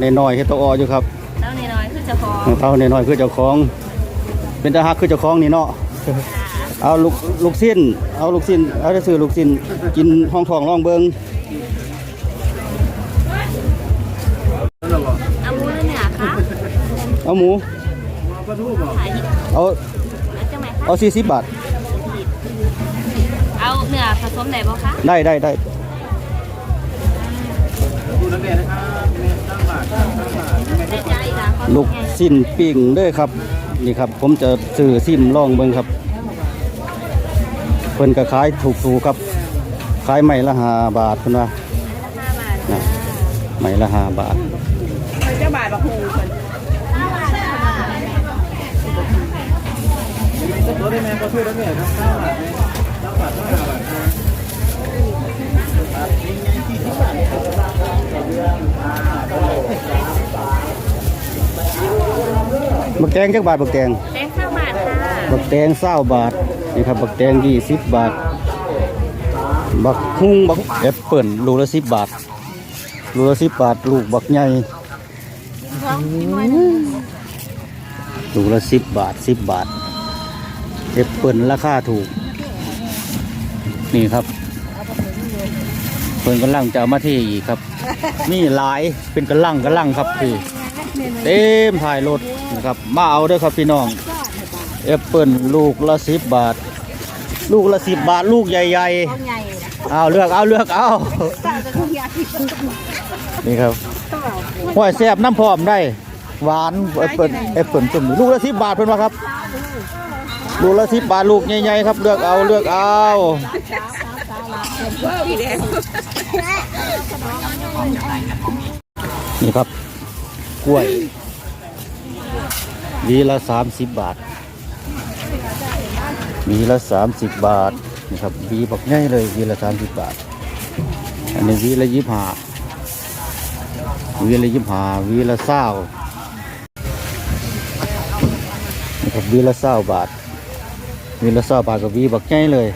ในน้อยๆเฮ็ดตะอออยู่ครับแล้วน้อยๆคือเจะพอเท่าในน้อยๆคือเจ้าของ เป็นตาฮักคือเจ้าของนี่เนาะเอาลูกลูกสิ้น เอาลูกสิ้นเอาได้ซื้อลูกสิ้นกินห้องทองร่องเบิงเอาหมูหรือเนื้อคะเอาหมู ขายอีกเอาแล้วจังไหมคะเอาสี่สิบบาทเอาเนื้อผสมได้บ่คะได้ได้ได้ได้ใจอีกแล้ว ลูกสิ้นปิ้งเด้อครับ นี่ครับ ผมจะซื้อซิมร่องเบิงครับเพิ่นก็ขายถูกๆครับ ขายใหม่ละห้าบาทเพิ่นว่าห้าบาทนะใหม่ละห้าบาทเจ้าบาทบักฮูคนตัวได้แม่ก็ช่วยได้แม่ครับห้าบาทแม่ห้าบาทห้าบาท บักแตงจักบาทบักแตงแดงข้าวบาทค่ะบักแตงเศร้าบาทนี่ครับบักแตงยี่สิบบาท บักฮุ้งบักแอปเปิลลูกละสิบบาทลูกละสิบบาท ลูกบักใหญ่ลูกละสิบบาทสิบบาทแอปเปิลราคาถูก นี่ครับเพิ่นกำลังจะเอามาเทอีกครับมีหลายเป็นกระลังกระลังครับพี่เต็มถ่ายรถ นะครับ มาเอาเด้วยครับพี่น้องแอปเปิลลูกละสิบบาท ลูกละสิบบาทลูกใหญ่ๆเอาเลือกเอาเลือกเอานี่ครับห้วยแซ่บน้ำพร้อมได้ หวานแอปเปิลแอปเปิลจุ่มลูกละสิบบาทเพิ่นว่าครับ ลูกละสิบบาทลูกใหญ่ๆครับเลือกเอาเลือกเอานี่ครับกล้วยห วีละสามสิบบาทหวีละสามสิบบาทนะครับวีบักง่ายเลยวีละสามสิบบาท อันนี้วีละยี่สิบห้าวีละยี่สิบห้าวีละเศร้านะครับวีละเศร้าบาทวีละเศร้าบาทกับวีบักง่ายเลย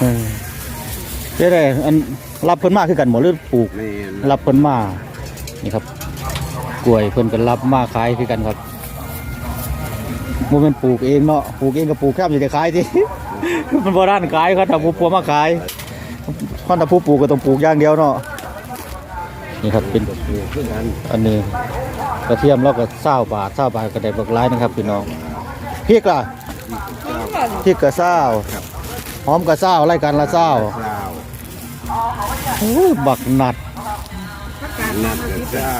เออเจ๊ ได้อันรับเพิ่นมาคือกันหมดหรือปลูกแม่นรับเพิ่นมา นี่ครับ กล้วยเพิ่นก็รับมาขายคือกันครับบ่แม่นปลูกเองเนาะ ปลูกเองก็ปลูกแค่อยู่แต่ขายสิมันบ่ด้านขายเขาทำผู้ปัวมาขายคนถ้าผู้ปลูกก็ต้องปลูกอย่างเดียวเนาะ นี่ครับเป็น ปลูกด้วยกันอันนี้กระเทียมเราก็เศร้าบาทเศร้าบาทก็ได้บักหลายนะครับพี่น้องพริกล่ะพริกก็เศร้าหอมก็เศร้าไล่กันละเศร้าเจ้าโอ้ย บักนัดนัดกับเจ้า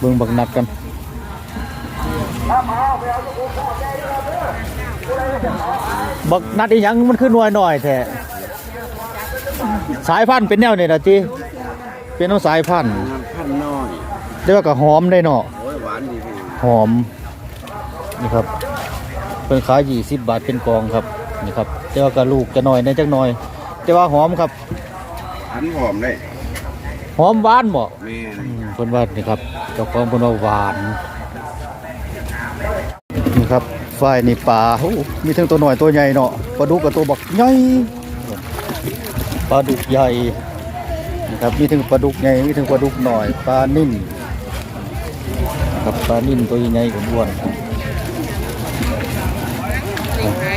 เบิ่งบักนัดกันบักนัดอีหยังมันคือหน่วยหน่อยแท้สายพันธุ์เป็นแนวนี่นะจีเป็นน้องสายพันธุ์น้ำพันน้อยแต่ว่าก็หอมได้เนาะโอ้ยหวานดีพี่หอมนี่ครับเป็นขายยี่สิบบาทเป็นกองครับนี่ครับแต่ว่าก็ลูกจะหน่อยในจักหน่อยแต่ว่าหอมครับ อันหอมได้หอมหวานบ่แม่นอืมเพิ่นว่านี่ครับเจ้าของเพิ่นว่าหวานนี่ครับฝ่ายนี่ปลาโอ้มีทั้งตัวหน่อยตัวใหญ่เนาะปลาดุกกับตัวบักใหญ่ปลาดุกใหญ่นี่ครับมีทั้งปลาดุกใหญ่มีทั้งปลาดุกหน่อยปลานิ่มครับปลานิ่มตัวใหญ่กับอ้วน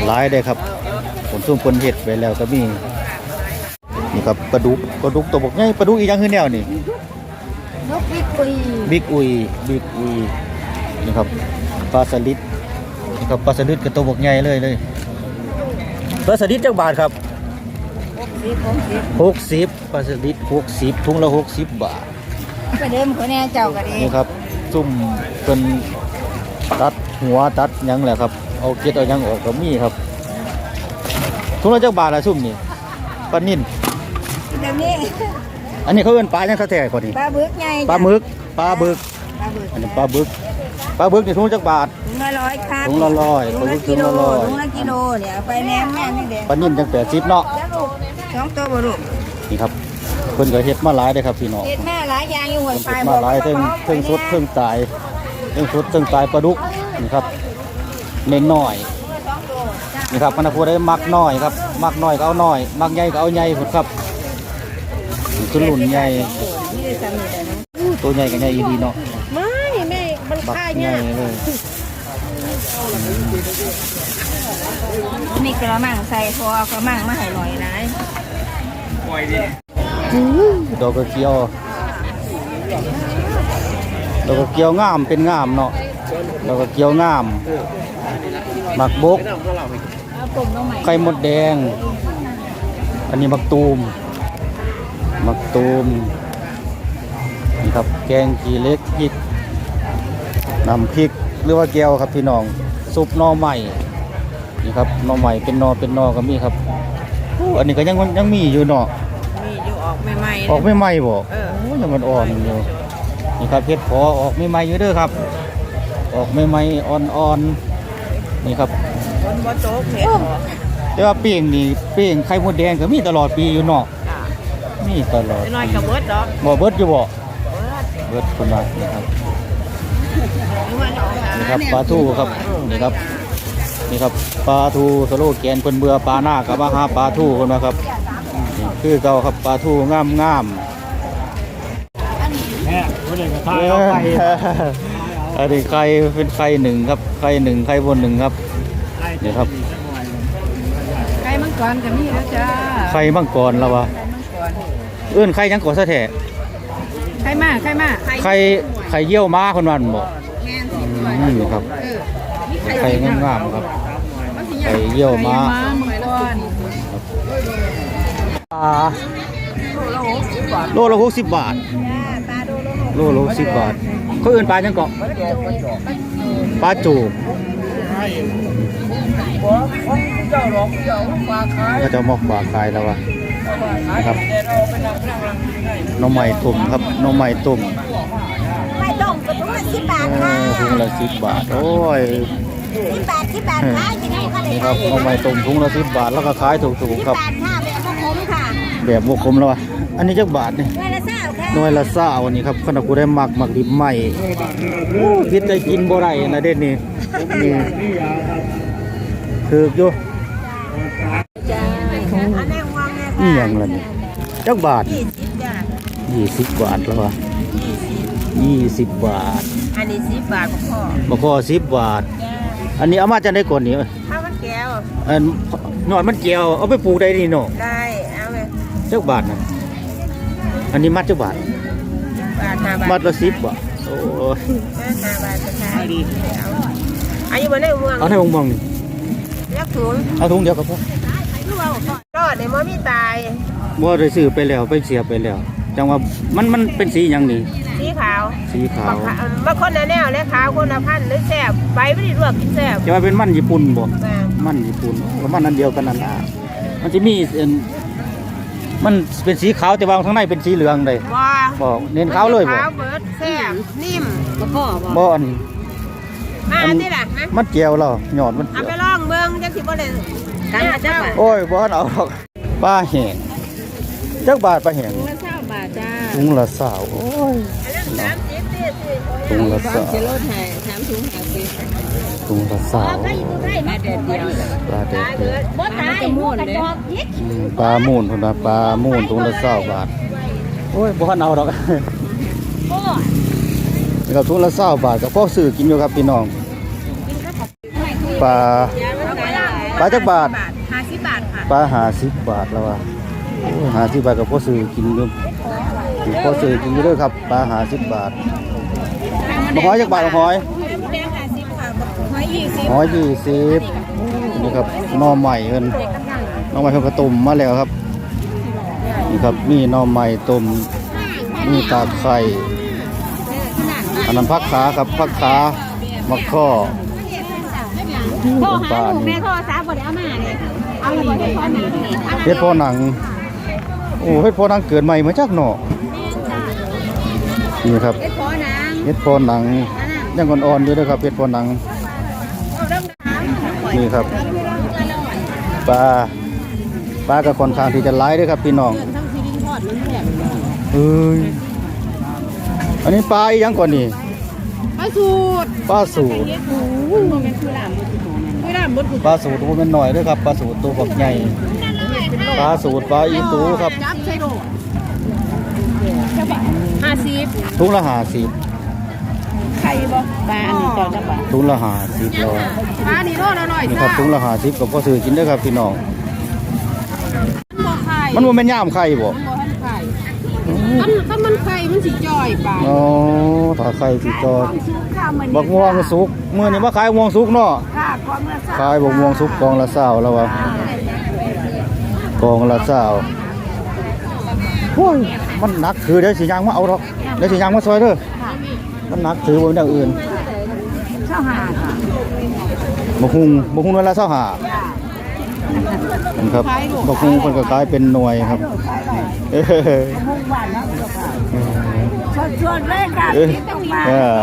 หลายได้ครับผมซุ่มคนเห็ดไปแล้วก็มีนี่ ครับปลาดุกปลาดุกตัวบักใหญ่ปลาดุกอีกอย่างคือแนวนี่นกพิกุยบิ๊กอุยบิ๊กอุยนี่ครับปลาสลิดนี่ครับปลาสลิดกระตัวบกใหญ่เลยเลยปลาสลิดจักบาทครับหกสิบปลาสลิดหกสิบถุงละหกสิบบาทกระเดิมคนแน่เจ้ากระเดินี่ครับซุ่มเป็นตัดหัวตัดหยังแหละครับเอาเกล็ดเอาหยังออกก็มีครับถุงละจักบาทละซุ่มนี่ปลานิ่น เดี๋ยวนี้อันนี้เขาเอิ้นปลาหยังแท้ๆกว่านี้ปลาบึกไงปลาหมึกปลาบึกปลาบึกอันนี้ปลาบึกปลาบึกนี่ถุงจักบาทถุงละร้อยครับถุงละร้อยถุงละถุกิงโลละร้อยถุงละกิโลเนี่ยเอาไปแนมแม่นี่เด็กปลานิ่มจังแปดสิบเนาะแล้วลูกสองตัวบ่ลูกนี่ครับเพิ่นก็เฮ็ดมาหลายเด้อครับพี่น้องเห็ดแม่หลายอย่างอยู่หัวเพิ่นปลาเฮ็ดมาหลายเทิงเทิงสดเทิงตายเทิงสดเทิงตายปลาดุกนี่ครับเน้นน้อยสองตัวจ้านี่ครับมันพูดได้มักน้อยครับ มักน้อยก็เอาน้อย มักใหญ่ก็เอาใหญ่พุ่นครับ คือหลุนใหญ่นี่ได้ซ้ำนี่แหละเนาะตัวใหญ่กันใหญ่อีดีเนาะไม่แม่มันบักค่าใหเนี่ญ่ยเลยนี่กระมังใส่พอเอากระมังมาให้หน่อยนะดอกกระเจียวดอกกระเจียวงามเป็นงามเนาะดอกกระเจียวงามหมักบกเอาตุ่มน้องใหม่ไข่มดแดง อันนี้มักตูม มักตูมนี่ครับแกงกีเล็กพริกน้ำพริกหรือว่าแก้วครับพี่น้องซุปหน่อใหม่นี่ครับหน่อใหม่เป็นหนอเป็นหนอก็มีครับอู้อันนี้ก็ยังยังมีอยู่เนาะมีอยู่ออกใหม่ๆออกไม่ไหม้บ่เออโอ้ยังมันอ่อนอยู่นี่ครับเพชรพอออกไม่ไหม้อยู่เด้อครับ ออกไม่ไหม้อ่อนๆนี่ครับคนบ่โต๊ะเผ็ดแต่ว่าเปียงนี่เปียงไข่มดแดงก็มีตลอดปีอยู่เนาะ มีตลอดน้อยกับเบิดดอกบ่เบิดอยู่บ่เบิดคนละนี่ครับนี่ครับปลาทูครับนี่ครับนี่ครับปลาทูสโลแกนเพิ่นเบื่อปลาหน้ากับมาหาปลาทูคนมาครับนี่คือเก่าครับปลาทูงามงามแม่คนเด็กก็ๆทายเอาไปอันนี้ไข่เป็นไข่หนึ่งครับไข่หนึ่งไข่บนหนึ่งครับนี่ครับไก่มังกรก็มีแล้วจ้าไข่มังกรแล้ววะไก่มังกร เอื้อนไข่หยังก่อซะแท้ไข่มาไข่มาไข่ไข่เยี่ยวม้าคนวันบ่แม่นอืมนี่ครับเออมีไข่งามๆครับไข่เยี่ยวม้ามังกรปลาโลละหกสิบบาทปลาโดโลโลละหกสิบบาทเขาเอื่นปลาจังเกาะปลาจูบก็จะมอกปลาขายแล้ววะ นะครับหน้องใหม่ตุ่มครับหน้องใหม่ตุ่มไม่ต้องกระตุ้งละสิบบาทเอค่ะอถุงละสิบบาท โอ้ย สิบบาทสิบบาทค่ะกินได้ก็ได้นี่ครับหน้องใหม่ตุ่มถุงละสิบบาทแล้วก็ขายถูกสิบๆครับ บาทค่ะแบบมะขมค่ะแบบบวกคมแล้ววะอันนี้จักบาทนี่ ด้วยละเศร้าค่ะหน่วยละซ่าวันนี้ครับขณะกูได้หมักหมักดิบใหม่โอ้คิดจะกินบ่ได้นะเด็ดนี่นี่คืออยู่จ้าอันนี้วางเลยค่ะ นี่ยังล่ะนี่จักบาทยี่สิบจ้ายี่สิบบาทแล้ววะยี่สิบยี่สิบบาท อันนี้สิบบาทของพ่อมาขอสิบบาทจ้าอันนี้เอามาจากได้ก่อนนี่ข้าวมันแก้วอันหน่อยมันเกี่ยวเอาไปปลูกได้นี่เนาะได้เอาเลยจักบาทนะอันนี้มัดจักบาทบาทห้าบาทมัดละสิบบาทโอ้ยห้าบาทจะขายดีเอาอันนี้มันได้ม่วงเอาให้มองๆนี่เล็กถุงเอาถุงเดียวกับพ่อ ก็ในมอมีตายบ่ได้ซื้อไปแล้วไปเสียไปแล้ว จังว่ามันมันเป็นสีอย่างนี้สีขาวสีขาวบางคนน่ะแนวและขาวคนละพันหรือแซ่บใบไม่ได้ลวกกินแซ่บจะว่าเป็นมันญี่ปุ่นบ่ แม่มันญี่ปุ่นก็มันอันเดียวกันนั่นล่ะมันจะมีเอิ่นมันเป็นสีขาวแต่ว่าข้างในเป็นสีเหลืองเลยบ่บ่เน้นขาวเลยบ่ขาวเบิดแซ่บนิ่มบ่อันมาที่ล่ะฮะมันเจียวแล้วหยอดมันเอาเจียวไปลองเบิ่งจังสิบ่ได้ กันจ้าโอ้ยบ่เอาหรอกปลาแห้งจักบาทปลาแห้งถุงละ20บาทจ้าถุงละ20โอ้ยอันนั้น30สิถุงละสิลดให้3ถุง50 20ถุงละ20มาเด็ดเดียวปลาแดดเดียวบ่ตายหมูกระจอกยิกอืมปลามูนพุ่นน่ะปลามูนถุงละ20บาทโอ้ยบ่ทันเอาดอกบ่นี่ก็ถุงละ20บาทก็พอซื้อกินอยู่ครับพี่น้องปลา ปลาจักบาท50บาทค่ะปลาหาสิบบาทแล้วว่ะหาสิบบาทกับพ่อซื้อกินอยู่พ่อซื้อกินอยู่เด้วยครับปลาหาสิบบาทบักหอยจักบาทบักหอยแดง50ค่ะหอย20หอยยี่สิบนี่ครับหน่อใหม่เพิ่นหน่อใหม่เพิ่นก็ต้มมาแล้วครับนี่ครับมีหน่อใหม่ต้มมีตาไข่อันนั้นพักขาครับพักขามะข้อ โทรปหาลาลูกนี่แม่โทรศัพท์บ่ได้เอามาเลยเอาอยู่ในข้อหนังนี่เฮ็ดพอหนัง โอ้เฮ็ดพอหนังเกิดใหม่มาจากเนาะนี่ครับเอ็ดขอหนังเฮ็ดพอหนังยังอ่อนๆอยู่เด้วยครับเฮ็ดพอหนังเอาเรื่องน้ำนี่ครับปลาปลาก็ค่อนข้างที่จะหลายเด้วยครับพี่น้องทั้งซีดิ้งทอดมันแหลมเอ้ยอันนี้ปลาอีหยังก่อนนี่ปลาสูตรปลาสูตร เฮ็ดหูมันคือลามบ่คือหอมคือลามบ่คือปลาสูตรตัวมันหน่อยเด้วยครับปลาสูตรตัวบักใหญ่เปลาสูตรปลาอีตูครับจับใส่โลห้าสิบถุงละห้าสิบไข่บ่ปลาอันนี้เจ้าจังหวะถุงละห้าสิบโลปลานี่โลละร้อยนี่ครับถุงละห้าสิบก็พอซื้อกินได้อครับพี่น้องบ่ไข่มันว่าแม่นย่ามไข่บ่มันบ่ทันไข่ มันถ้ามันไข่มันสิจ่อยปลาอ๋อถ้าไข่สิจอบักม่วงสุกมื้อนี้มาขายม่วงสุกเนาะค่ะความละสขายบักม่วงสุกกองละ20แล้ววะกองละ20โอ้ยมันหนักคือเดี๋ยวสิย่างมาเอาดอกเดี๋ยวสิย่างมาซอยเด้อมันหนักถือบ่เป็นอย่างอื่นเจ้าหาค่ะบักฮุงบักฮุงหน่วยละ25นะครับบักฮุงเพิ่นก็ขายเป็นหน่วยครับ เออมุ่งบ้านเนาะชวนๆเลยค่ะเออเออ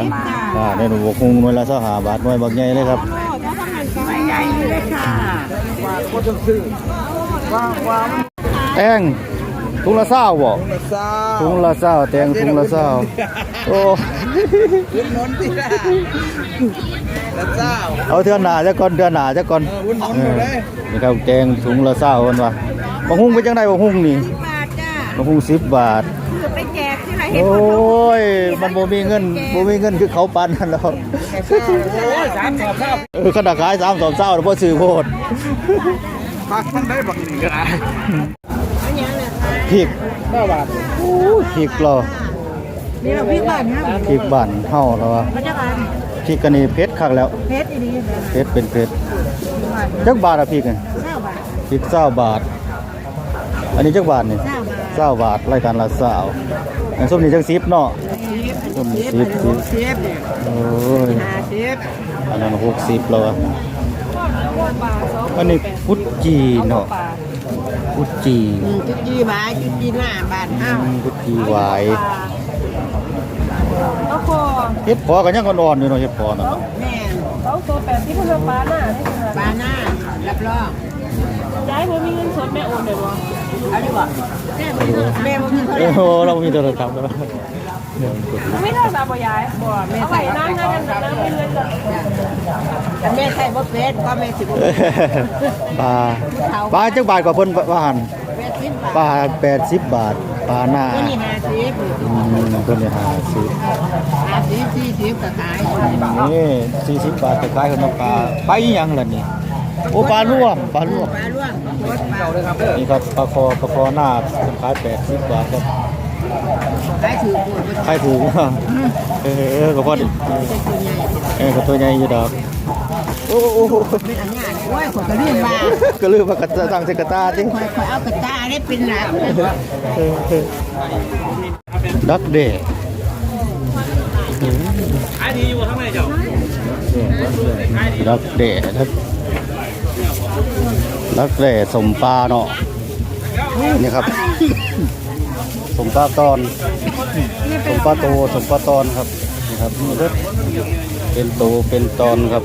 อ่าได้หนูบักฮุงหน่วยละ25บาทหน่วยบักใหญ่เลยครับไม่ใหญ่เลยค่ะแตงถุงละเศร้าบ่ซาถุงละเศร้าแตงถุงละเศร้าโอ้วุ้นนนท์ที่ละละเจ้าเอาเทือนหนาจะก่อนเทือนหนาจะก่อนเออวุ้นนนท์หมดเลยนี่ครับแตงถุงละเศร้าคนว่าบักฮุ้งเป็นจังไดบักฮุ้งนี่ บาทจ้าบักฮุ้งสิบบาท คือไปแจกที่ไหนโอ้ย มันบ่มีเงินบ่มีเงินคือเขาปันนั่นแล้วโอ้ยสามสอบเท่าเออขนาดขายสามสองเศร้าแล้วบ่ซื้อโพดพักมันได้บักหนึ่งก็ได้พริกเก้าบาทโอ้ยพริกเหรอนี่เราพี่บ้านครับพริกบ้านเฮาแล้วว่ามันจะบานพริกกันนี่เผ็ดคักแล้วเพชรอีนี้นะเผ็ดเป็นเผ็ดจักบาทอะพริกนี่เก้าบาทสิบเศร้าบาท อันนี้จักบาทนี่เก้าบาท เศร้าบาทรายการละเศร้าอันส้มนี่จังสิบเนาะส้มนี่สิบสิบเชฟโอ้ยห้าเชฟอันนั้นหกสิบแล้วอะอันนี้พุทจีเนาะพุทจีจุดจีบาจุดจีหน้าบานห้าอืมพุทจีหวายก็พอเฮ็ดพอกันยังอ่อนๆอยู่เนาะเฮ็ดพอเนาะแม่เขาตัวแปดที่เพิ่งปลาหน้าปลาหน้ารับรองย้ายเพิ่มีเงินสดแม่โอนได้บ่ เอาดีกว่าแม่บ่มีเงินแม่บ่มีเงินโอ้โหเรามีโทรศัพท์แล้วไม่ได้สาบ่ย้ายบ่แม่ใส่น้ำให้กันน้ำไปเลยจ้ะแม่ใส่บ่เป็นก็แม่สิบ่ปลาปลาจักบาทกว่าเพิ่นว่าหั่นแม่สิบบาทปลา80บาทปลาหน้าตัวนี้ห้าสิบอืมเพิ่นนี่50ห้าสิบสี่สิบก็ขายนี่สี่สิบบาทแต่ขายขนมปลาไปอีหยังล่ะนี่ โอ้ปลาลวกปลาลวกปลาล่วงรถปลาเลยครับเด้อนี่ครับปลาคอปลาคอหน้าขายแปดสิบบาทครับขายถือปูนขายถูกเออเออก็พอดีเป็นตัวใหญ่เออก็ตัวใหญ่อยู่ดอกโอ้โอ้โหเป็นอันนี้โอ้ยคนก็ลืมมาก็ลืมว่ากระตั้งเสกระตาจิคอยคอยเอากระตาได้เป็นหลักเออเออดักเดย์ขายดีอยู่ทั้งในเจ้าดักเดย์ดัก ดักเดย์สมปลาเนาะนี่ครับ สมปลาตอน สมปลาโตสมปลาตอนครับนี่ครับเป็นโตเป็นตอนครับ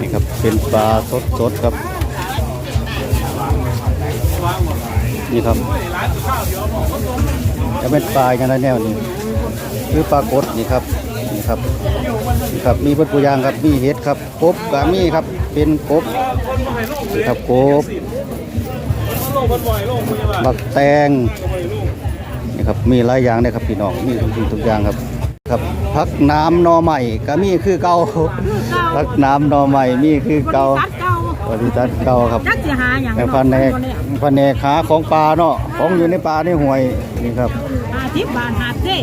นี่ครับเป็นปลาสดสดๆครับ นี่ครับจะเป็นปลาอย่างนั้นแนวนี้คือปลากดนี่ครับ ครับนี่ครับมีเพื่อนปูยางครับมีเห็ดครับกบกามีครับเป็นกบนี่ครับกบบักแตงนี่ครับมีหลายอย่างเลยครับพี่น้องมีทุกสิ่งทุกอย่างครับครับพักน้ำหนอใหม่ก็มีคือเก่าพักน้ำหนอใหม่มีคือเก่าตัดเก่า บริษัทเก่าครับจักสิหาอย่างแต่พันแนกพันแนกขาของปลาเนาะของอยู่ในปลาในห่วยนี่ครับห้าสิบบาทห้าเจ้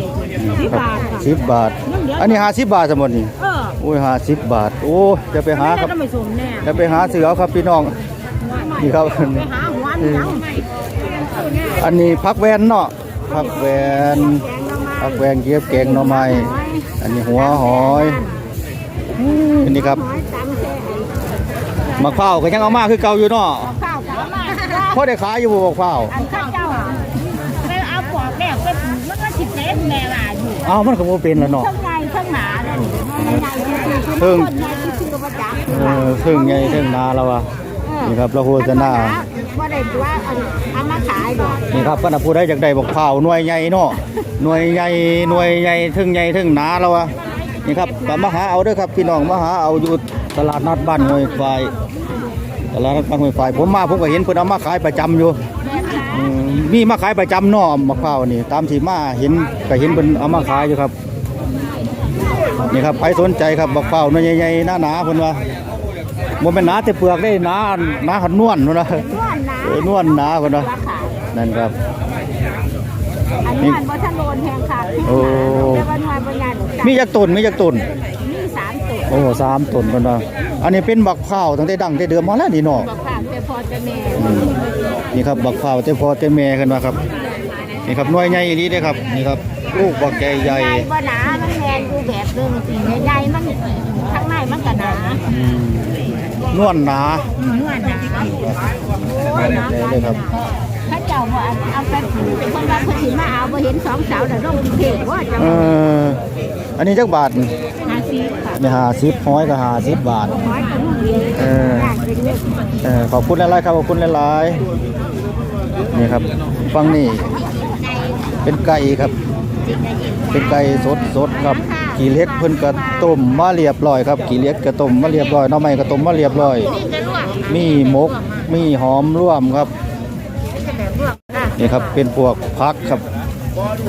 สิบบาทค่ะสิบบาท อันนี้ห้าสิบบาทสมมตินี่เออโอ้ยห้าสิบบาท โอ้จะไปหาครับไม่สมแน่จะไปหาเสือครับพี่น้องนี่ครับไปหาหัวนี่ยังอันนี้พักแวนเนาะพักแวนพักแวนเกี๊ยวแกงหน่อไม้อันนี้หัวหอยอันนี้ครับ มะพร้าวก็ยังเอามาคือเก่าอยู่เนาะข้าวข้าวมาพอได้ขายอยู่บ่มะพร้าวอันข้าวเจ้าไม่เอาปอกแม่ไปมันก็สิบเมตรแม่ล่ะอยู่อ้าวมันก็บ่เป็นแล้วเนาะข้างในข้างหนาเนี่ยในในคือเพิ่ง คนในที่ชื่อว่าจักเออครึ่งใหญ่ครึ่งนาแล้วว่ะนี่ครับเราโฆษณาว่าได้ตัวอันเอามาขายดอกนี่ครับก็น่ะผู้ใดอยากได้บักพร้าวหน่วยใหญ่เนาะหน่วยใหญ่หน่วยใหญ่ถึงใหญ่ถึงหนาแล้วว่ะนี่ครับก็มาหาเอาเด้อครับพี่น้องมาหาเอาอยู่ตลาดนัดบ้านห้วยควาย ตลาดนัดบางห้วยฝ่ายผมมาผมก็เห็นเพิ่นเอามาขายประจำอยู่อืมมีมาขายประจำเนาะมะพร้าวนี่ตามที่มาเห็นก็เห็นเพิ่นเอามาขายอยู่ครับนี่ครับใครสนใจครับมะพร้าวเนื้อใหญ่ๆหนาๆเพิ่นว่าบ่แม่นหนาแต่เปลือกได้หนาหนาหันนวลเพิ่นว่าเออนวลหนาเพิ่นว่านั่นครับ อันนี้มันบ่ทันโดนแหงขาดโอ้ แต่วันวานบ่ยานมีจักต้นมีจักต้น มีสามตัวโอ้สามต้นเพิ่นว่า อันนี้เป็นบักพร้าวตั้งแต่ดังแต่เดิมมาแล้วนี่เนาะบอกฝากแต่พอจะแม่อืมนี่ครับบักพร้าวแต่พอแต่แม่กันว่าครับนี่ครับหน่วยใหญ่อีหลีเด้ครับนี่ครับลูกบักใหญ่ใหญ่ใหญ่บ่หนามันแมนอยู่แบบเดิมสิใหญ่ๆมันข้างในมันก็หนาอืมนวลหนาเนื้อหนาโอ้ยหนาหลายหนาถ้าเจ้าบ่เอาไปปลูกคนว่าเพิ่นสิมาเอาบ่เห็นสองสาวน่ะลงกรุงเทพว่าจะเอออันนี้จักบาท นี่หาซีค่ะนี่ห้าสิบห้อยก็หาสิบบาทน้อยกว่าลูกเดียวเออ ได้เป็นเล็กเออขอบคุณหลายๆครับขอบคุณหลายๆนี่ครับฟังนี่เป็นไก่ครับ เป็นไก่สดสดครับกี่เล็กเพิ่นก็ต้มมาเรียบร้อยครับกี่เล็กก็ต้มมาเรียบร้อยหน้อไม้ก็ต้มมาเรียบร้อย นี่จะลวกมีหมกมีหอมร่วมครับจะแบบลวกอะนี่ครับเป็นพวกพักครับ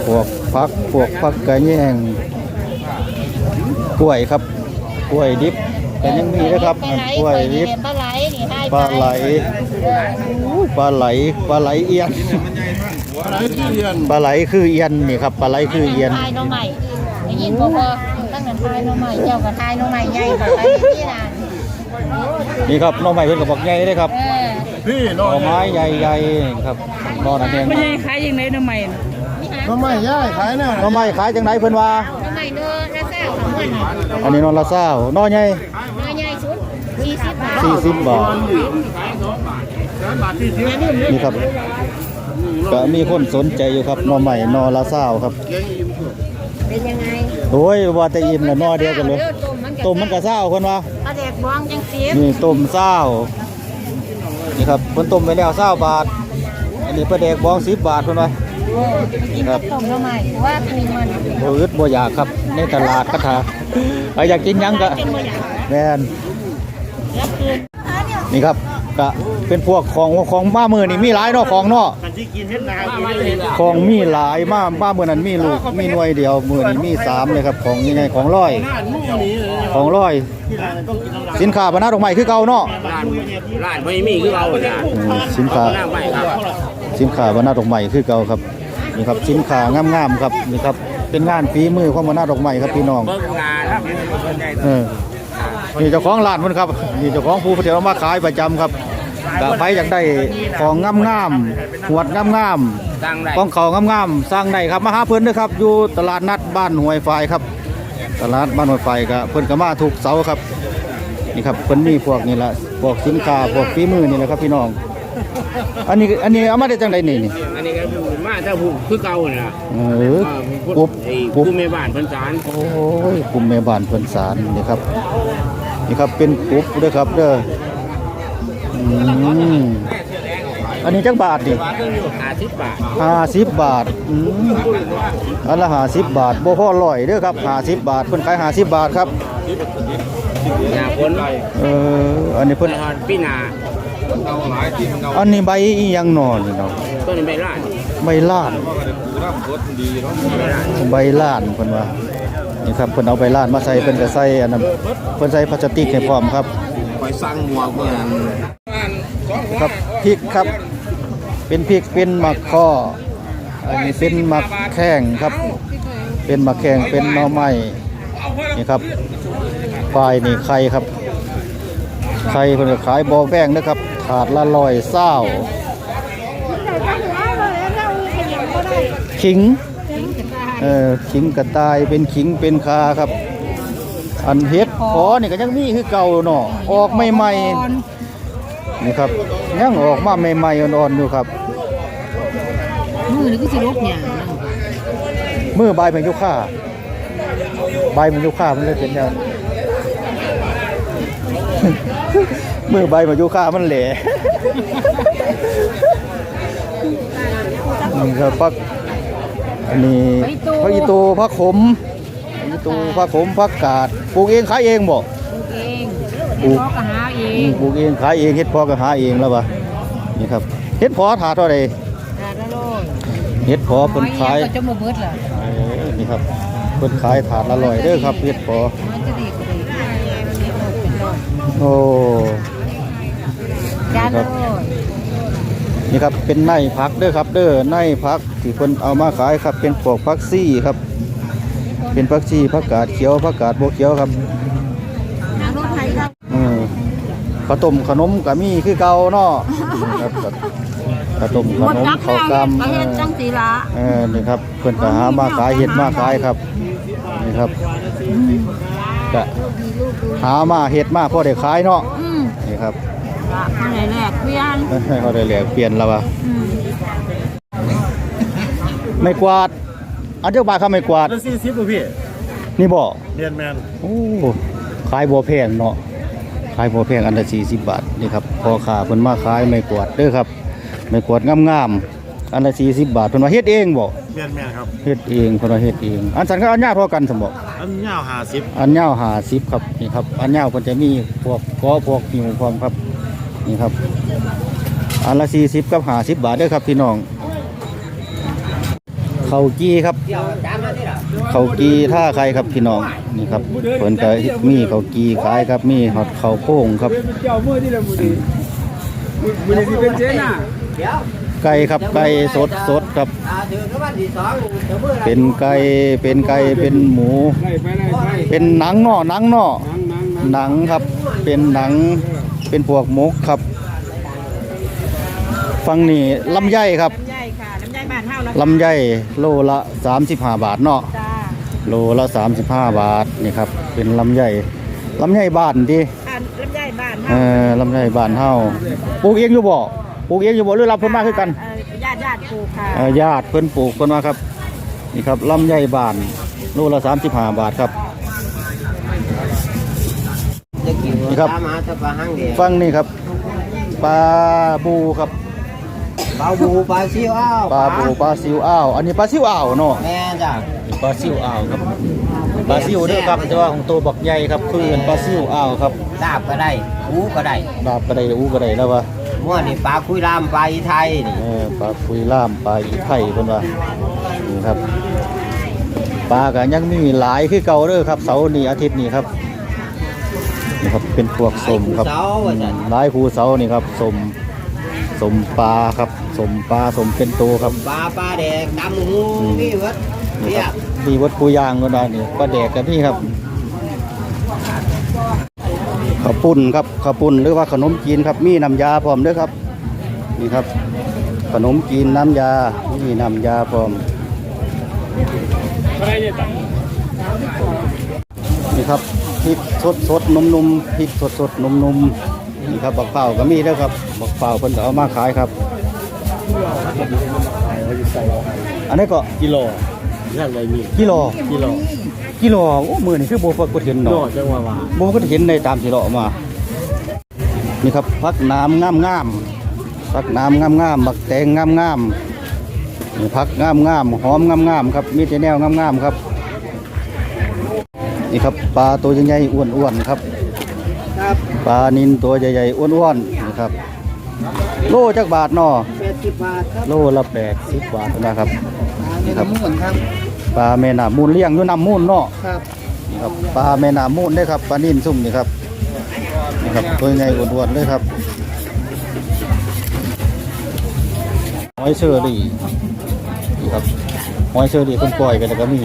พวกพักพวกพักกระแยง ล้วยครับกล้วยดิบแต่ยังมีนะครับกล้วยดิบปลาไหลนี่ให้ปลาไหลอู้ปลาไหลปลาไหลเอียนอะไรที่เรียนปลาไหลคือเอียนนี่ครับปลาไหลคือเอียนทายน้องใหม่ได้ยินบ่พอตั้งแต่ทายน้องใหม่เจ้าก็ทายน้องใหม่ใหญ่กว่าไปที่น่ะนี่ครับหน้องใหม่เพิ่นก็บอกใหญ่เด้ครับเออพี่หน้น่ออยไม้ใหญ่ๆครับนอนอันแดงไม่ใช่ขายยังไงทำไมน่ะทำไมย่ายขายเนี่ยหน้องไม้ขายจังไหนเพิ่นว่า องมันน่ะอันนี้นอนละเศร้าน้อใหญ่น้อยใหญ่สุด40บาท40บาทนี่ครับก็มีคนสนใจอยู่ครับหนอใหม่หนอละเศร้าครับ เป็นยังไงโอ้ยว่าแต่อิ่มละหนอเดียวกันเลยด้อต้มมันต้มมันก็เศร้าคนว่าปลาแดกบองจังซีบนี่ต้มเศร้านี่ครับเพิ่นต้มไปแล้วเศร้าบาท อันนี้ปลาแดกบอง10บาทเพิ่นว่ากินกับต้มน้องใหม่ว่าทูมันบ่อึดบ่อยากครับ ในตลาดคาถาใครอยากกินหยังก็แม่นนี่ครับก็เป็นพวกของของมามือนี่มีหลายเนาะของเนาะของมีหลายมากบ้านเมื่อนั้นมีลูกมีหน่วยเดียวมือนี้มีสามเลยครับของยังไงของร้อย ของร้อย สินค้าบรรณาดอกไม้คือเก่าเนาะร้านร้านไม่มีคือเราจ้ะอืมสินค้าหน้าไม่ครับสินค้าบรรณาดอกไม้คือเก่าครับนี่ครับสินค้างามๆครับนี่ครับ เป็นงานฝีมือของบรรณาดอกไม้ครับพี่น้อง เบิ่งงานครับสนใจเออนี่เจ้าของร้านมันครับนี่เจ้าของผู้เที่ยวมาขายประจำครับก็ใครอยากได้ของงามๆหวดงามๆตั้งได้ของเขางามๆสร้างได้ครับมาหาเพิ่นเด้อครับ อยู่ตลาดนัดบ้านห้วยไฟครับ ตลาดบ้านห้วยไฟก็เพิ่นก็มาทุกเสาร์ครับ นี่ครับเพิ่นมีพวกนี่ละพวกสินค้าพวกฝีมือนี่แหละครับพี่น้อง อันนี้อันนี้เอามาได้จังไดนี่นี่อันนี้ก็คือมาถ้าผู้คือเก่าน่ะเออปุ๊ปุ๊บบไอ้ปุ๊บผู้แม่บ้านเพิ่นสารโอ้ยกลุ่มแม่บ้านเพิ่นสารนี่ครับนี่ครับเป็นปุ๊บเด้อครับเด้ออืมอันนี้จักบาทนี่50บาทห้าสิบบาทอืมอันละห้าสิบบาทบ่พอร้อยเด้อครับห้าสิบบาทเพิ่นขายห้าสิบบาทครับหน้าฝนเอออันนี้เพิ่นแต่ฮอดปีหน้า อันนี้ใบอีหยังหนอนี่เนาะต้นใบร้านใบล้านใบล้านเพิ่นว่านี่ครับเพิ่นเอาใบล้านมาใส่เพิ่นก็ใส่อันนั้นเพิ่นใส่พลาสติกให้พร้อมครับไปสั่งหมวกเมื่อนั้นครับพริกครับ เป็นพริกเป็นมะข้ออันนี้เป็นมะแข้งครับ เป็นมะแข้งเป็นหน่อไม้นี่ครับปลายนี่ไข่ครับไข่เพิ่นก็ขายบ่อแป้งนะครับ ถาดละร้อยเศร้าขิงเออขิงกระต่ายเป็นขิงเป็นคาครับ อันเฮ็ดพอนี่ก็ยังมีคือเก่าเนาะออกใหม่ๆนี่ครับยังออกมาใหม่ๆอ่อนๆอยู่ครับมือนี่ก็สิลบเนี่ยมือใบเป็นยุค่าใบเป็นยุค่ามันเลยเป็นแนว มือใบเป็นยุค่ามันแหล่นี่ครับพักอันนี้พักอีตูพักขมพักอีตูพักขมพักกาดปลูกเองขายเองบ่เองปลูกพ่อก็หาเออืงมปลูกเองขายเองเฮ็ดพอก็หาเองแล้ววะนี่ครับเฮ็ดพอถาเท่าใดหาละโลยเฮ็ดพอเพิ่นขายก็จะมาเบิดล่ะเออนี่ครับเพิ่นขายถาดละร้อยเด้อครับเฮ็ดพอมันจะดีกว่าดีเป็นร้อยโอ้ จานละร้อยนี่ครับเป็นไนพักเด้อครับ เด้อไนพักที่เพิ่นเอามาขายครับ เป็นพวกพักซี่ครับ เป็นพักซี่ผักกาดเขียวผักกาดบัวเขียวครับหารถไทยครับอืมข้าวต้มขนมก็มีคือเก่าเนาะครับครับข้าวต้มขนมข้าวกำประเทศจังสีละเออนี่ครับเพิ่นก็หามาขายเฮ็ดมาขายครับนี่ครับก็หามาเฮ็ดมาพอได้ขายเนาะอืมนี่ครับ ละคนไหนแรกเพื่อนให้เขาได้แลกเปลี่ยนแล้วว่ะอืมไม่กวาดอันเจ้าบาทครับไม่กวาดแล้วสี่สิบป่ะพี่นี่บ่เรียนแมนโอ้ขายบ่แพงเนาะขายบ่แพงอันละ40บาทนี่ครับพอค้าเพิ่นมาขายไม่กวาดเด้อครับไม่กวาดงามๆอันละ40บาทเพิ่นว่าเฮ็ดเองบ่เรียนแมนครับเฮ็ดเองเพิ่นว่าเฮ็ดเอง อันสันก็อันยาวเท่ากันซั่นบ่อันยาวหาสิบอันยาว50ครับนี่ครับอันยาวเพิ่นจะมีพวกกอพวกหิวพร้อมครับ นี่ครับอันละ40กับ50บบาทเด้อครับพี่น้องเขากี้ครับเขากี้ท่าใครครับพี่น้องนี่ครับเพิ่นก็มีเขากี้ขายครับมีฮอดเขาโค้งครับไก่ครับไก่สดสดครับ เป็นไก่เป็นไก่เป็นหมู เป็นหนังนาะหนังเนาะนั่งนั่งนั่งหนังครับเป็นหนัง เป็นพวกหมกครับฟังนี่ลำไยครับน้ำใหญ่ค่ะน้ำใหญ่บ้านเฮานะลำไยโลละ 35 บาทเนาะจ้าโลละ 35 บาทนี่ครับเป็นลำไยลำไยบ้านที่อันน้ำใหญ่บ้านเอเฮาอลำไยบ้านเฮาปลูกเองอยู่บ่ปลูกเองอยู่บ่หรือรับเพิ่นมาคือกันเอ่อญาติญาติปลูกค่ะเอ่อญาติเพิ่นปลูกเพิ่นมาครับ นี่ครับลำไยบ้านโลละ 35 บาทครับ นี่ครับมาตะปาหังเดียฟังนี่ครับปลาบูครับปลาบูปลาซิวอ้าวปลาบูปลาซิวอ้าวอันนี้ปลาซิวอ้าวเนาะแม่จ้ะปลาซิวอ้าวครับปลาซิวเด้อครับแต่ว่าของตัวบักใหญ่ครับคือเป็นปลาซิวอ้าวครับดาบก็ได้หูก็ได้ดาบก็ได้อู้ก็ได้แล้วว่ามั่วนี่ปลาคุยรามปลาอีไทยนี่เออปลาคุยล่ามปลาอีไข่เพิ่นว่านี่ครับปลาก็ยังมีหลายคือเก่าเด้อครับเสาร์นี้อาทิตย์นี้ครับ นี่ครับเป็นพวกสมครับเสาว่าจ้ะหลายคูเสานี่ครับสมสมปลาครับสมปลาสมเป็นตัวครับปลาปลาแดงดำหูนี่เวัดนี่เรีคยรักบมีวัดปูยางก็ได้นี่ปลาแดกกันนี่ครับข้าวปุ้นครับข้าวปุ้นหรือว่าขนมจีนครับมีน้ำยาพร้อมเด้วยครับนี่ครับ ขนมจีนน้ำยามีน้ำยาพร้อมนี่ครับ พริกสดสดๆนุ่มๆพริกสดสดๆนุ่มๆนี่ครับบักเป่าก็มีแล้วครับบักเป่าเพิ่นก็เอามาขายครับ อันนี้ก็กิโลย่างไรมีกิโลกิโลกิโลโอ้มือนี่คือโบฟักก็เห็นโลเนาะจังหวะว่าโบก็เห็นในตามที่เราเอามา นี่ครับพักน้ำงามงามๆพักน้ำงามงามๆบักแตงงามงามๆนี่พักงามงามๆหอมงามงามๆครับมีแต่แนวงามงามๆครับ นี่ครับปลาตัวใหญ่ๆอ้วนๆครับครับปลานินตัวใหญ่ๆอ้วนๆนี่ครับ โลจักบาทเนาะแปดสิบบาทครับโลละแปดสิบบาทนะครับนี่ครับมุ่นครับปลาแม่น้ำมูลเลี้ยงอยู่น้ำมูลเนาะครับนี่ครับปลาแม่น้ำมูลได้ครับปลานิ่นซุ่มนี่ครับนี่ครับตัวใหญ่อ้วนๆเลยครับหอยเชอรี่นี่ครับหอยเชอรี่คนปล่อยกันแล้วก็มี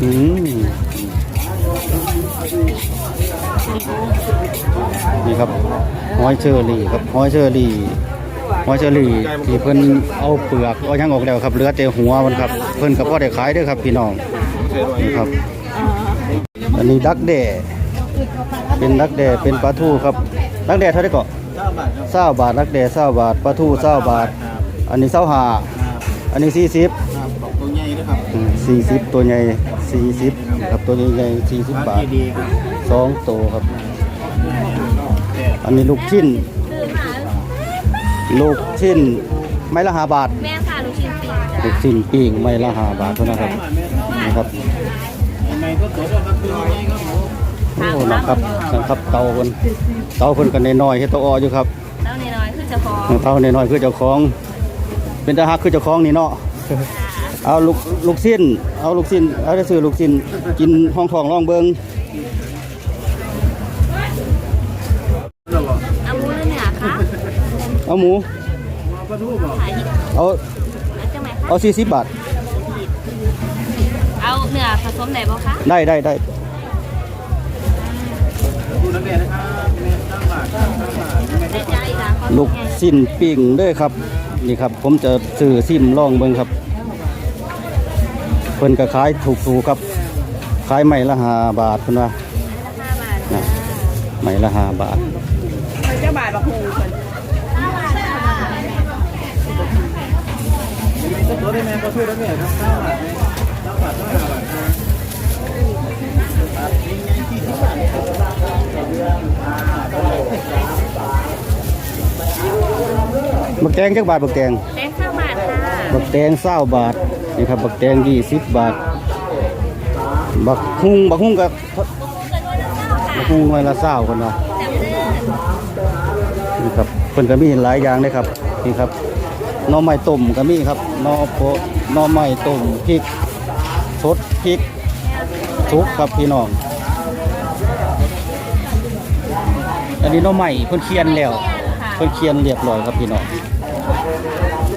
อืมนี่ครับหอยเชอรี่ครับหอยเชอรี่หอยเชอรี่ที่เพิ่นเอาเปลือกเอาหยังออกแล้วครับเหลือแต่หัวมันครับ เพิ่นก็พอได้ขายด้วยครับ พี่น้องนี่ครับ อันนี้ดักแด่เป็นดักแด่เป็นปลาทูครับดักแด่เท่าไหร่ก็เก้าบาทเศร้าบาทดักแด่เศร้าบาทปลาทูเศร้าบาท อันนี้เศร้าหาอันนี้สี่สิบ สี่สิบตัวใหญ่สี่สิบครับตัวใหญ่สี่สิบบาทดีครับสองตัวครับ อันนี้ลูกชิ้น ลูกชิ้นไม้ละห้าบาท แม่ค่ะลูกชิ้นปีลูกชิ้นปิ้งไม้ละห้าบาทเท่านั้นครับนี่ครับทำไมก็ตัวครับตัวใหญ่ครับผมโอ้นะครับนะครับเตาเพิ่นเตาเพิ่นกันน้อยๆเฮ็ดเตาอออยู่ครับแล้วน้อยๆคือจะพอเตาน้อยๆคือเจ้าของ เป็นตาฮักคือเจ้าของนี่เนาะ เอาลูกลูกสิ้น เอาลูกสิ้น เอาได้ซื้อลูกสิ้น กินห้องทองร่องเบิงเอาหมูหรือเนื้อคะเอาหมูปลาทูบอกขายอีกเอาแล้วจังไหนคะเอา40บาท เอาเนื้อผสมไหนบ่คะได้ได้ได้ดูน้ำแม่นะครับแม่ตั้งบาทตั้งบาทได้จ้าอีกแล้วลูกสิ้นปิ้งเด้อครับ นี่ครับ ผมจะซื้อซิมล่องเบิงครับเพิ่นก็ขายถูกๆครับ ขายใหม่ละห้าบาทเพิ่นว่าห้าบาทนะใหม่ละห้าบาทเจ้าบาทบักฮูคนตัวได้แม่ปลาทูได้แม่ครับตั้งบาทตั้งบาทตั้งบาทนะบักแตงจักบาทบักแตงแตงข้าวบาทค่ะบักแตงเศร้าบาท นี่ครับบักแตงยี่สิบบาท บักฮุงบักฮุงกับบักฮุงหน่วยละเศร้าคนว่าจำเด้อนี่ครับเพิ่นก็มีหลายอย่างเลยครับนี่ครับนอไม้ต้มก็มีครับนอโปนอไม้ต้มพริกสดพริกทุกครับพี่น้องอันนี้นอไม้เพิ่นเคียนแล้วเพิ่นเคียนเรียบร้อยครับพี่น้อง